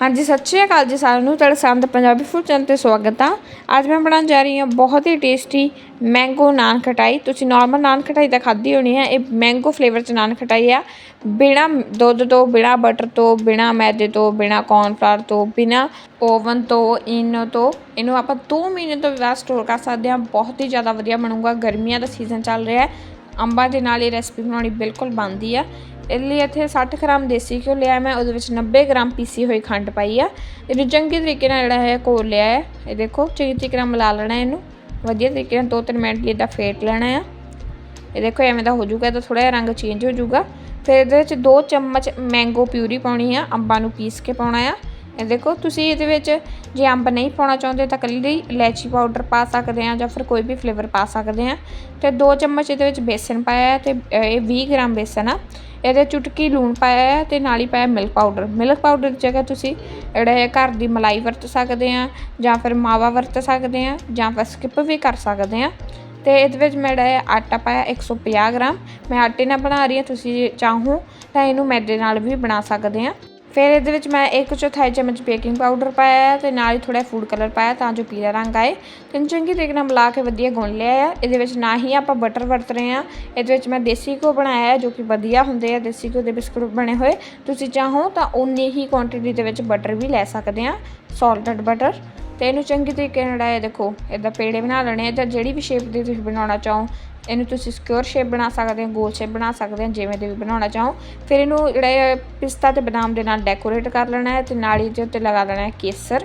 ਹਾਂਜੀ, ਸਤਿ ਸ਼੍ਰੀ ਅਕਾਲ ਜੀ ਸਾਰਿਆਂ ਨੂੰ। ਤੁਹਾਡਾ ਸੰਦ ਪੰਜਾਬੀ ਫੂਡ ਚੈਨਲ ਤੇ ਸਵਾਗਤ ਆ। ਅੱਜ ਮੈਂ ਬਣਾਉਣ ਜਾ ਰਹੀ ਹਾਂ ਬਹੁਤ ਹੀ ਟੇਸਟੀ ਮੈਂਗੋ ਨਾਨ ਖਟਾਈ। ਤੁਸੀਂ ਨਾਰਮਲ ਨਾਨ ਖਟਾਈ ਤਾਂ ਖਾਧੀ ਹੋਣੀ ਹੈ, ਇਹ ਮੈਂਗੋ ਫਲੇਵਰ ਚ ਨਾਨ ਖਟਾਈ ਆ। ਬਿਨਾ ਦੁੱਧ ਤੋਂ, ਬਿਨਾ ਬਟਰ ਤੋਂ, ਬਿਨਾ ਮੈਦੇ ਤੋਂ, ਬਿਨਾ ਕੌਰਨਫਲਾਵਰ ਤੋਂ, ਬਿਨਾ ਓਵਨ ਤੋਂ, ਇਨੋ ਤੋਂ, ਇਹਨੂੰ ਆਪਾਂ 2 ਮਹੀਨੇ ਤੋਂ ਬਾਅਦ ਸਟੋਰ ਕਰ ਸਕਦੇ ਹਾਂ। ਬਹੁਤ ਹੀ ਜ਼ਿਆਦਾ ਵਧੀਆ ਬਣੂਗਾ। ਗਰਮੀਆਂ ਦਾ ਸੀਜ਼ਨ ਚੱਲ ਰਿਹਾ ਹੈ। ਅੰਬਾਂ ਦੇ ਨਾਲ ਇਹ ਰੈਸਪੀ ਬਣਾਉਣੀ ਬਿਲਕੁਲ ਬਣਦੀ ਆ। ਇਹਦੇ ਲਈ ਇੱਥੇ 60 ਗ੍ਰਾਮ ਦੇਸੀ ਘਿਓ ਲਿਆ ਮੈਂ, ਉਹਦੇ ਵਿੱਚ 90 ਗ੍ਰਾਮ ਪੀਸੀ ਹੋਈ ਖੰਡ ਪਾਈ ਆ। ਇਹਨੂੰ ਚੰਗੀ ਤਰੀਕੇ ਨਾਲ ਜਿਹੜਾ ਹੈ ਘੋਲ ਲਿਆ ਹੈ। ਇਹ ਦੇਖੋ, ਚੰਗੀ ਤਰੀਕੇ ਨਾਲ ਮਿਲਾ ਲੈਣਾ ਇਹਨੂੰ। ਵਧੀਆ ਤਰੀਕੇ ਨਾਲ 2-3 ਮਿੰਟ ਲਈ ਇਹਦਾ ਫੇਟ ਲੈਣਾ ਆ। ਇਹ ਦੇਖੋ, ਐਵੇਂ ਦਾ ਹੋ ਜਾਊਗਾ ਤਾਂ ਥੋੜਾ ਜਿਹਾ ਰੰਗ ਚੇਂਜ ਹੋ ਜਾਊਗਾ। ਫਿਰ ਇਹਦੇ ਵਿੱਚ 2 ਚਮਚ ਮੈਂਗੋ ਪਿਊਰੀ ਪਾਉਣੀ ਆ, ਅੰਬਾਂ ਨੂੰ ਪੀਸ ਕੇ ਪਾਉਣਾ ਆ। ਇਹ ਦੇਖੋ, ਤੁਸੀਂ ਇਹਦੇ ਵਿੱਚ ਜੇ ਅੰਬ ਨਹੀਂ ਪਾਉਣਾ ਚਾਹੁੰਦੇ ਤਾਂ ਕੱਲੀ ਇਲਾਇਚੀ ਪਾਊਡਰ ਪਾ ਸਕਦੇ ਆ ਜਾਂ ਫਿਰ ਕੋਈ ਵੀ ਫਲੇਵਰ ਪਾ ਸਕਦੇ ਆ ਤੇ 2 ਚਮਚ ਇਹਦੇ ਵਿੱਚ ਬੇਸਨ ਪਾਇਆ ਹੈ ਤੇ ਇਹ 20 ਗ੍ਰਾਮ ਬੇਸਨ ਆ। ਇਹਦੇ ਚੁਟਕੀ ਲੂਣ ਪਾਇਆ ਹੈ ਤੇ ਨਾਲ ਹੀ ਪਾਇਆ ਮਿਲਕ ਪਾਊਡਰ ਮਿਲਕ ਪਾਊਡਰ ਦੀ ਜਗ੍ਹਾ ਤੁਸੀਂ ਜਿਹੜਾ ਹੈ ਘਰ ਦੀ ਮਲਾਈ ਵਰਤ ਸਕਦੇ ਆ ਜਾਂ ਫਿਰ ਮਾਵਾ ਵਰਤ ਸਕਦੇ ਆ ਜਾਂ ਫਿਰ ਸਕਿਪ ਵੀ ਕਰ ਸਕਦੇ ਆ ਤੇ ਇਹਦੇ ਵਿੱਚ ਮੈਂ ਜਿਹੜਾ ਹੈ ਆਟਾ ਪਾਇਆ 150 ਗ੍ਰਾਮ। ਮੈਂ ਆਟੇ ਨਾਲ ਬਣਾ ਰਹੀ ਹਾਂ, ਤੁਸੀਂ ਚਾਹੋ ਤਾਂ ਇਹਨੂੰ ਮੈਦੇ ਨਾਲ ਵੀ ਬਣਾ ਸਕਦੇ ਆ ਫਿਰ ਇਹਦੇ ਵਿੱਚ ਮੈਂ ਇੱਕ ਚੌਥਾਈ ਚਮਚ ਬੇਕਿੰਗ ਪਾਊਡਰ ਪਾਇਆ ਹੈ ਤੇ ਨਾਲ ਹੀ ਥੋੜਾ ਫੂਡ ਕਲਰ ਪਾਇਆ ਤਾਂ ਜੋ ਪੀਲਾ ਰੰਗ ਆਏ। ਤਿੰਨ ਚੰਗੀ ਤਰੀਕੇ ਨਾਲ ਮਿਲਾ ਕੇ ਵਧੀਆ ਗੁੰਨ ਲਿਆ ਆ। ਇਹਦੇ ਵਿੱਚ ਨਾ ਹੀ ਆਪਾਂ ਬਟਰ ਵਰਤ ਰਹੇ ਆ ਇਹਦੇ ਵਿੱਚ ਮੈਂ ਦੇਸੀ ਘਿਓ ਬਣਾਇਆ ਹੈ ਜੋ ਕਿ ਵਧੀਆ ਹੁੰਦੇ ਆ। ਦੇਸੀ ਘਿਓ ਦੇ ਬਿਸਕੁਟ ਬਣੇ ਹੋਏ। ਤੁਸੀਂ ਚਾਹੋ ਤਾਂ ਉਨੀ ਹੀ ਕੁਆਂਟੀਟੀ ਦੇ ਵਿੱਚ ਬਟਰ ਵੀ ਲੈ ਸਕਦੇ ਆ ਸਾਲਟਡ ਬਟਰ ਤੇ ਇਹਨੂੰ ਚੰਗੀ ਤਰੀਕੇ ਨਾਲ ਇਹ ਦੇਖੋ, ਇਹਦਾ ਪੇੜੇ ਬਣਾ ਲੈਣੇ ਆ ਜਾਂ ਜਿਹੜੀ ਵੀ ਸ਼ੇਪ ਦੀ ਤੁਸੀਂ ਬਣਾਉਣਾ ਚਾਹੋ, ਇਹਨੂੰ ਤੁਸੀਂ ਸਕੁਅਰ ਸ਼ੇਪ ਬਣਾ ਸਕਦੇ ਹੋ, ਗੋਲ ਸ਼ੇਪ ਬਣਾ ਸਕਦੇ ਹੋ, ਜਿਵੇਂ ਦੇ ਵੀ ਬਣਾਉਣਾ ਚਾਹੋ। ਫਿਰ ਇਹਨੂੰ ਜਿਹੜਾ ਪਿਸਤਾ ਤੇ ਬਦਾਮ ਦੇ ਨਾਲ ਡੈਕੋਰੇਟ ਕਰ ਲੈਣਾ ਹੈ ਤੇ ਹੀ ਦੇ ਉੱਤੇ ਲਗਾ ਦੇਣਾ ਹੈ ਕੇਸਰ।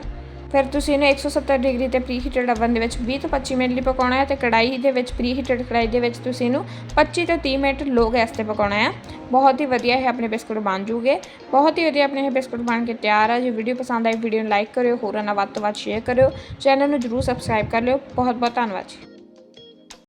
ਫਿਰ ਤੁਸੀਂ ਇਹਨੂੰ 170 ਡਿਗਰੀ ਤੇ ਪ੍ਰੀ ਹੀਟਡ ਓਵਨ ਦੇ ਵਿੱਚ 20 ਤੋਂ 25 ਮਿੰਟ ਲਈ ਪਕਾਉਣਾ ਹੈ ਤੇ ਕੜਾਈ ਦੇ ਵਿੱਚ ਪ੍ਰੀ ਹੀਟਡ ਕੜਾਈ ਦੇ ਵਿੱਚ ਤੁਸੀਂ ਇਹਨੂੰ 25 ਤੋਂ 30 ਮਿੰਟ ਲੋ ਗੈਸ ਤੇ ਪਕਾਉਣਾ ਹੈ। ਬਹੁਤ ਹੀ ਵਧੀਆ ਇਹ ਆਪਣੇ ਬਿਸਕੁਟ ਬਣ ਜੂਗੇ। ਬਹੁਤ ਹੀ ਵਧੀਆ ਆਪਣੇ ਇਹ ਬਿਸਕੁਟ ਬਣ ਕੇ ਤਿਆਰ ਆ। ਜੇ ਵੀਡੀਓ ਪਸੰਦ ਆਈ, ਵੀਡੀਓ ਨੂੰ ਲਾਈਕ ਕਰਿਓ, ਹੋਰਾਂ ਨਾਲ ਵੱਧ ਤੋਂ ਵੱਧ ਸ਼ੇਅਰ ਕਰਿਓ। ਚੈਨਲ ਨੂੰ ਜਰੂਰ ਸਬਸਕ੍ਰਾਈਬ ਕਰ ਲਿਓ। ਬਹੁਤ ਬਹੁਤ ਧੰਨਵਾਦ ਜੀ।